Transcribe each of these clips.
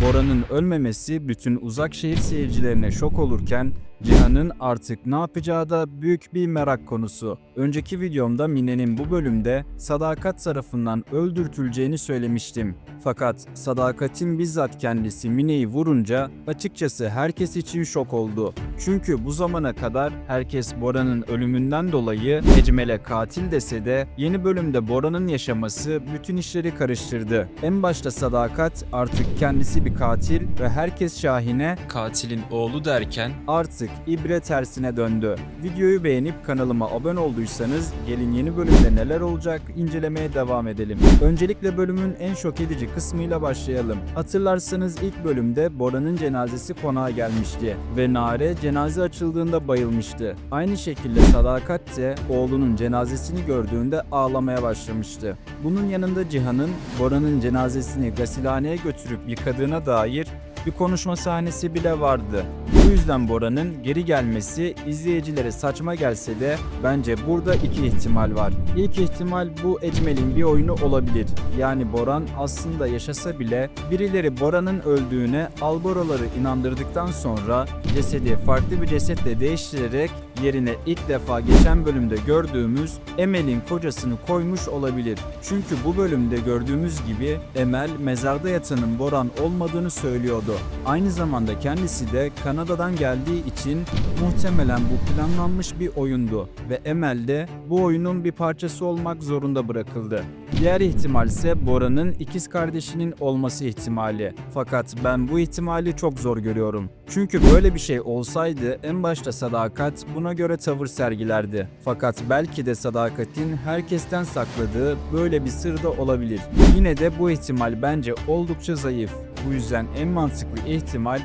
Bora'nın ölmemesi bütün uzak şehir seyircilerine şok olurken Cihan'ın artık ne yapacağı da büyük bir merak konusu. Önceki videomda Mine'nin bu bölümde Sadakat tarafından öldürtüleceğini söylemiştim. Fakat Sadakat'in bizzat kendisi Mine'yi vurunca açıkçası herkes için şok oldu. Çünkü bu zamana kadar herkes Bora'nın ölümünden dolayı Ecmel'e katil dese de yeni bölümde Bora'nın yaşaması bütün işleri karıştırdı. En başta Sadakat artık kendisi bir katil ve herkes Şahin'e katilin oğlu derken artık ibre tersine döndü. Videoyu beğenip kanalıma abone olduysanız gelin yeni bölümde neler olacak incelemeye devam edelim. Öncelikle bölümün en şok edici kısmıyla başlayalım. Hatırlarsanız ilk bölümde Bora'nın cenazesi konağa gelmişti ve Nare cenaze açıldığında bayılmıştı. Aynı şekilde Sadakat de oğlunun cenazesini gördüğünde ağlamaya başlamıştı. Bunun yanında Cihan'ın Bora'nın cenazesini gasilhaneye götürüp yıkadığına dair bir konuşma sahnesi bile vardı. Bu yüzden Bora'nın geri gelmesi izleyicilere saçma gelse de bence burada iki ihtimal var. İlk ihtimal bu Ecmel'in bir oyunu olabilir. Yani Boran aslında yaşasa bile birileri Bora'nın öldüğüne Alboraları inandırdıktan sonra cesedi farklı bir cesetle değiştirerek yerine ilk defa geçen bölümde gördüğümüz Emel'in kocasını koymuş olabilir. Çünkü bu bölümde gördüğümüz gibi Emel mezarda yatanın Boran olmadığını söylüyordu. Aynı zamanda kendisi de Kanada'dan geldiği için muhtemelen bu planlanmış bir oyundu ve Emel de bu oyunun bir parçası olmak zorunda bırakıldı. Diğer ihtimal ise Bora'nın ikiz kardeşinin olması ihtimali. Fakat ben bu ihtimali çok zor görüyorum. Çünkü böyle bir şey olsaydı en başta Sadakat buna göre tavır sergilerdi. Fakat belki de Sadakat'in herkesten sakladığı böyle bir sır da olabilir. Yine de bu ihtimal bence oldukça zayıf. Bu yüzden en mantıklı ihtimal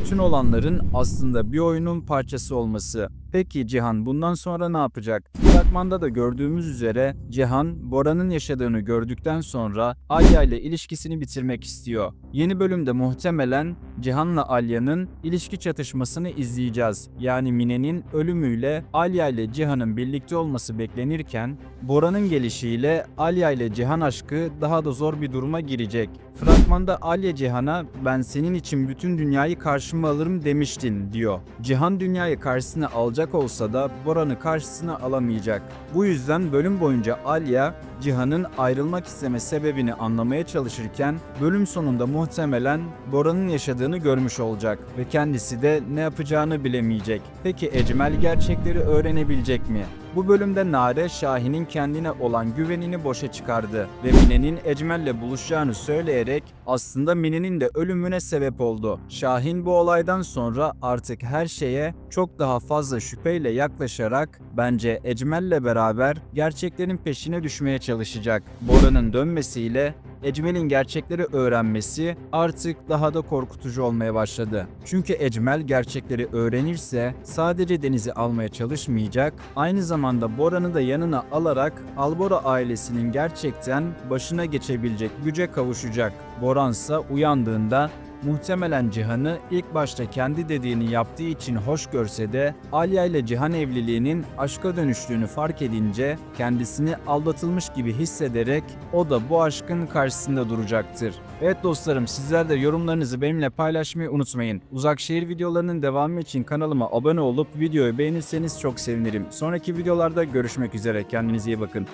bütün olanların aslında bir oyunun parçası olması. Peki Cihan bundan sonra ne yapacak? Fragmanda da gördüğümüz üzere Cihan, Bora'nın yaşadığını gördükten sonra Alya ile ilişkisini bitirmek istiyor. Yeni bölümde muhtemelen Cihan'la Alya'nın ilişki çatışmasını izleyeceğiz. Yani Mine'nin ölümüyle Alya ile Cihan'ın birlikte olması beklenirken Bora'nın gelişiyle Alya ile Cihan aşkı daha da zor bir duruma girecek. Fragmanda Alya Cihan'a ben senin için bütün dünyayı karşıma alırım demiştin diyor. Cihan dünyayı karşısına alacak olsa da Bora'nı karşısına alamayacak. Bu yüzden bölüm boyunca Alya Cihan'ın ayrılmak isteme sebebini anlamaya çalışırken bölüm sonunda muhtemelen Bora'nın yaşadığını görmüş olacak ve kendisi de ne yapacağını bilemeyecek. Peki Ecmel gerçekleri öğrenebilecek mi? Bu bölümde Nare Şahin'in kendine olan güvenini boşa çıkardı ve Mine'nin Ecmel'le buluşacağını söyleyerek aslında Mine'nin de ölümüne sebep oldu. Şahin bu olaydan sonra artık her şeye çok daha fazla şüpheyle yaklaşarak bence Ecmel'le beraber gerçeklerin peşine düşmeye çalışacak. Bora'nın dönmesiyle Ecmel'in gerçekleri öğrenmesi artık daha da korkutucu olmaya başladı. Çünkü Ecmel gerçekleri öğrenirse sadece Deniz'i almaya çalışmayacak, aynı zamanda Bora'nı da yanına alarak Albora ailesinin gerçekten başına geçebilecek güce kavuşacak. Boransa uyandığında Muhtemelen Cihan'ı ilk başta kendi dediğini yaptığı için hoş görse de Alya ile Cihan evliliğinin aşka dönüştüğünü fark edince kendisini aldatılmış gibi hissederek o da bu aşkın karşısında duracaktır. Evet dostlarım sizler de yorumlarınızı benimle paylaşmayı unutmayın. Uzak şehir videolarının devamı için kanalıma abone olup videoyu beğenirseniz çok sevinirim. Sonraki videolarda görüşmek üzere kendinize iyi bakın.